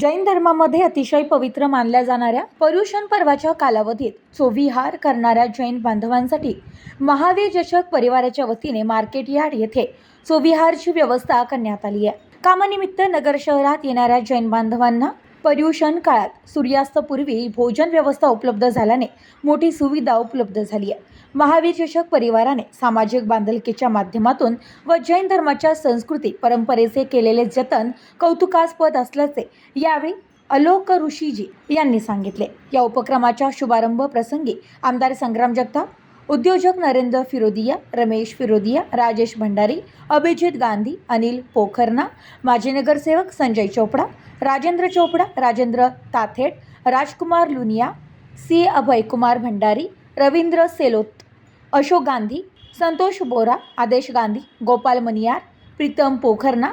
जैन धर्मामध्ये अतिशय पवित्र मानल्या जाणाऱ्या पर्युषण पर्वाच्या कालावधीत चोविहार करणाऱ्या जैन बांधवांसाठी महावीर जशक परिवाराच्या वतीने मार्केट यार्ड येथे चोविहारची व्यवस्था करण्यात आली आहे. कामानिमित्त नगर शहरात येणाऱ्या जैन बांधवांना पर्युषण काळात सूर्यास्तपूर्वी भोजन व्यवस्था उपलब्ध झाल्याने मोठी सुविधा उपलब्ध झाली आहे. महावीर चषक परिवाराने सामाजिक बांधलकीच्या माध्यमातून व जैन धर्माच्या संस्कृती परंपरेचे केलेले जतन कौतुकास्पद असल्याचे यावेळी अलोक ऋषीजी यांनी सांगितले. या उपक्रमाच्या शुभारंभ प्रसंगी आमदार संग्राम जगताप उद्योजक नरेंद्र फिरोदिया रमेश फिरोदिया राजेश भंडारी अभिजित गांधी अनिल पोखरना माजी नगरसेवक Sanjay Chopda Rajendra Chopda Rajendra Tathed Rajkumar Luniya C. Abhaykumar Bhandari Ravindra Selot Ashok Gandhi Santosh Bora Adesh Gandhi Gopal Maniyar Pritam Pokharna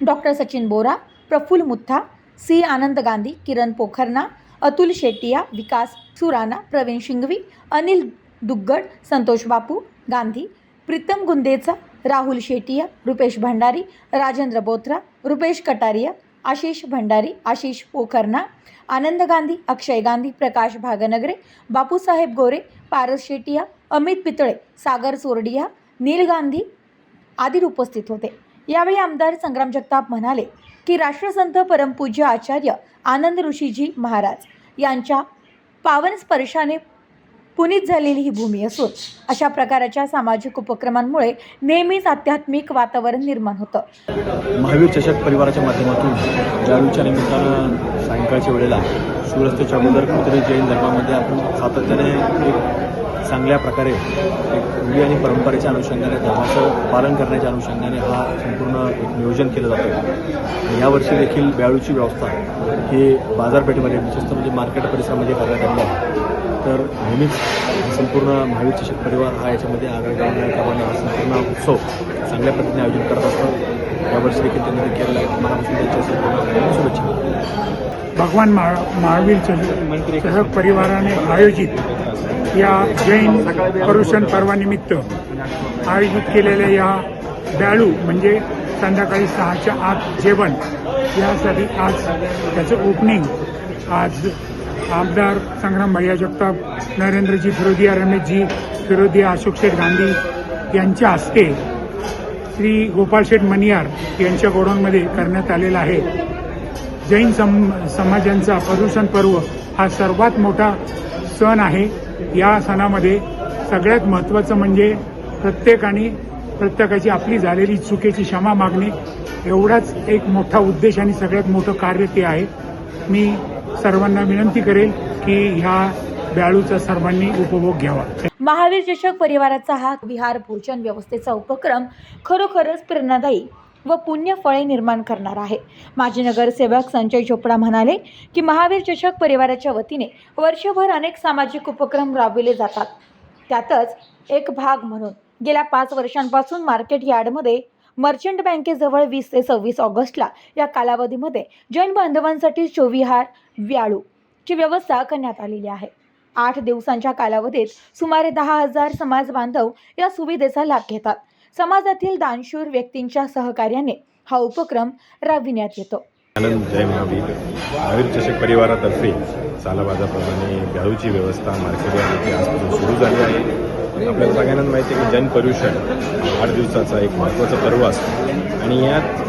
doctor Sachin Bora Praful Mutha C. Anand Gandhi Kiran Pokharna Atul Shetiya Vikas Surana Pravin Shingvi Anil Duggad Santosh Bapu Gandhi Pritam Gundecha Rahul Shetiya Rupesh Bhandari Rajendra Botra Rupesh Kataria Ashish Bhandari Ashish Pokharna Anand Gandhi Akshay Gandhi Prakash Bhagnagare Bapusaheb Gore Paras Shetiya Amit Pitale Sagar Soradiya Neel Gandhi आदी उपस्थित होते. यावेळी आमदार संग्राम जगताप म्हणाले की राष्ट्रसंत परमपूज्य आचार्य आनंद ऋषीजी महाराज यांच्या पावन स्पर्शाने पुनीत झालेली ही भूमी असून अशा प्रकारच्या सामाजिक उपक्रमांमुळे नेहमीच आध्यात्मिक वातावरण निर्माण होतं. महावीर चषक परिवाराच्या माध्यमातून जाळूच्या निमित्तानं सायंकाळच्या वेळेला सूर्यास्ताच्या अगोदर कुठेतरी जैन धर्मामध्ये आपण सातत्याने एक चांगल्या प्रकारे एक रूढी आणि परंपरेच्या अनुषंगाने धर्माचं पालन करण्याच्या अनुषंगाने हा संपूर्ण एक नियोजन केलं जातं. यावर्षी देखील ब्याळूची व्यवस्था ही बाजारपेठेमध्ये विशेषतः म्हणजे मार्केट परिसरामध्ये करण्यात आली आहे. तर नेहमीच संपूर्ण महावीर चषक परिवार हा याच्यामध्ये आगळा गावण्याप्रमाणे हा संपूर्ण उत्सव चांगल्या पद्धतीने आयोजित करत असतो. यावर्षी देखील त्यांनी केलेलं आहे. मनापासून त्यांच्या संपूर्ण शुभेच्छा. भगवान महा महावीर चषक परिवाराने आयोजित या जैन परुषण पर्वानिमित्त आयोजित केलेल्या या ब्याळू म्हणजे संध्याकाळी सहाच्या आत जेवण यासाठी आज त्याचं ओपनिंग आज आमदार संग्राम भैया जगताप नरेंद्रजी फिरोदिया रमेशजी फिरोदिया अशोक शेठ गांधी यांच्या हस्ते श्री गोपाळ शेठ मनियार यांच्या गोडाऊनमध्ये करण्यात आलेला आहे. जैन सम समाजांचा पर्युषण पर्व हा सर्वात मोठा सण आहे. या सणामध्ये सगळ्यात महत्त्वाचं म्हणजे प्रत्येकाने प्रत्येकाची आपली झालेली चुकीची क्षमा मागणे. एवढाच एक मोठा उद्देश आणि सगळ्यात मोठं कार्य ते आहे. मी सर्वांना विनंती करेल की ह्या ब्याळूचा सर्वांनी उपभोग घ्यावा. महावीर चषक परिवाराचा हा विहार भोजन व्यवस्थेचा उपक्रम खरोखरच प्रेरणादायी व पुण्य फळे निर्माण करणार आहे. माजी नगरसेवक संजय चोपडा म्हणाले की महावीर चषक परिवाराच्या वतीने वर्षभर अनेक सामाजिक उपक्रम राबविले जातात. त्यातच एक भाग म्हणून गेल्या पाच वर्षांपासून मार्केट यार्डमध्ये मर्चंट बँकेजवळ वीस ते सव्वीस ऑगस्टला या कालावधीमध्ये जैन बांधवांसाठी चोविहार व्याळू ची व्यवस्था करण्यात आलेली आहे. आठ दिवसांच्या कालावधीत सुमारे दहा हजार समाज बांधव या सुविधेचा लाभ घेतात. समाजातील दानशूर व्यक्तींच्या सहकार्याने हा उपक्रम राबविण्यात येतो. आनंद जय महावीर. महावीर चषक परिवारातर्फे चालाबाजाप्रमाणे ब्याळूची व्यवस्था मार्केट यार्ड आजपासून सुरू झाली आहे. आपल्याला सगळ्यांना माहिती आहे की जैन पर्युषण आठ दिवसाचा एक महत्त्वाचा पर्व असतो. आणि यात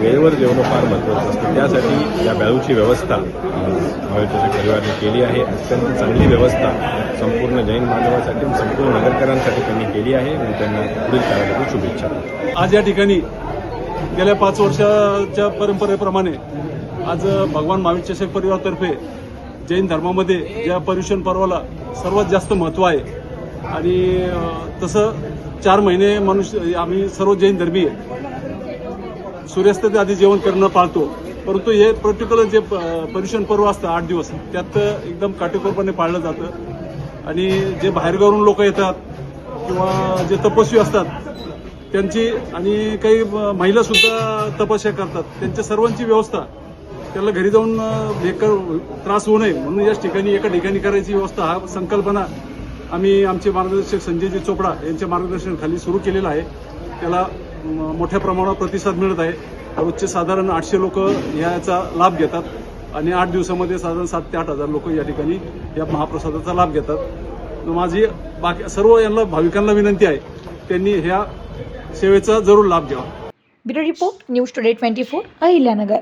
वेळेवर जेवणं फार महत्त्वाचं असतं. त्यासाठी या बॅळूची व्यवस्था महावीर चषक परिवाराने केली आहे. अत्यंत चांगली व्यवस्था संपूर्ण जैन बांधवासाठी संपूर्ण नगरकरांसाठी त्यांनी केली आहे. मी त्यांना पुढील काळासाठी शुभेच्छा आज या ठिकाणी गेल्या पाच वर्षाच्या परंपरेप्रमाणे आज भगवान महावीर चषक परिवारातर्फे जैन धर्मामध्ये या पर्युषण पर्वाला सर्वात जास्त महत्त्व आहे आणि तसं चार महिने मनुष्य आम्ही सर्व जैन धर्मीय सूर्यास्ताच्या आधी जेवण करणं पाळतो परंतु हे पर्टिक्युलर जे प- पर्युषण पर्व असतं आठ दिवस त्यात एकदम काटेकोरपणे पाळलं जातं. आणि जे बाहेरगावरून लोक येतात किंवा जे तपस्वी असतात त्यांची आणि काही महिला सुद्धा तपस्या करतात. त्यांच्या सर्वांची व्यवस्था. त्याला घरी जाऊन हे त्रास होऊ नये म्हणून याच ठिकाणी एका ठिकाणी करायची व्यवस्था हा संकल्पना आम्ही आमचे मार्गदर्शक संजयजी चोपडा यांच्या मार्गदर्शनाखाली सुरू केलेला आहे. त्याला मोठ्या प्रमाणावर प्रतिसाद मिळत आहे. रोजचे साधारण आठशे लोक याचा लाभ घेतात आणि आठ दिवसामध्ये साधारण सात ते आठ हजार लोक या ठिकाणी या महाप्रसादाचा लाभ घेतात. माझी बाकी सर्व यांना भाविकांना विनंती आहे त्यांनी ह्या सेवेचा जरूर लाभ घ्यावा. Bureau report news today twenty four Ahilyanagar.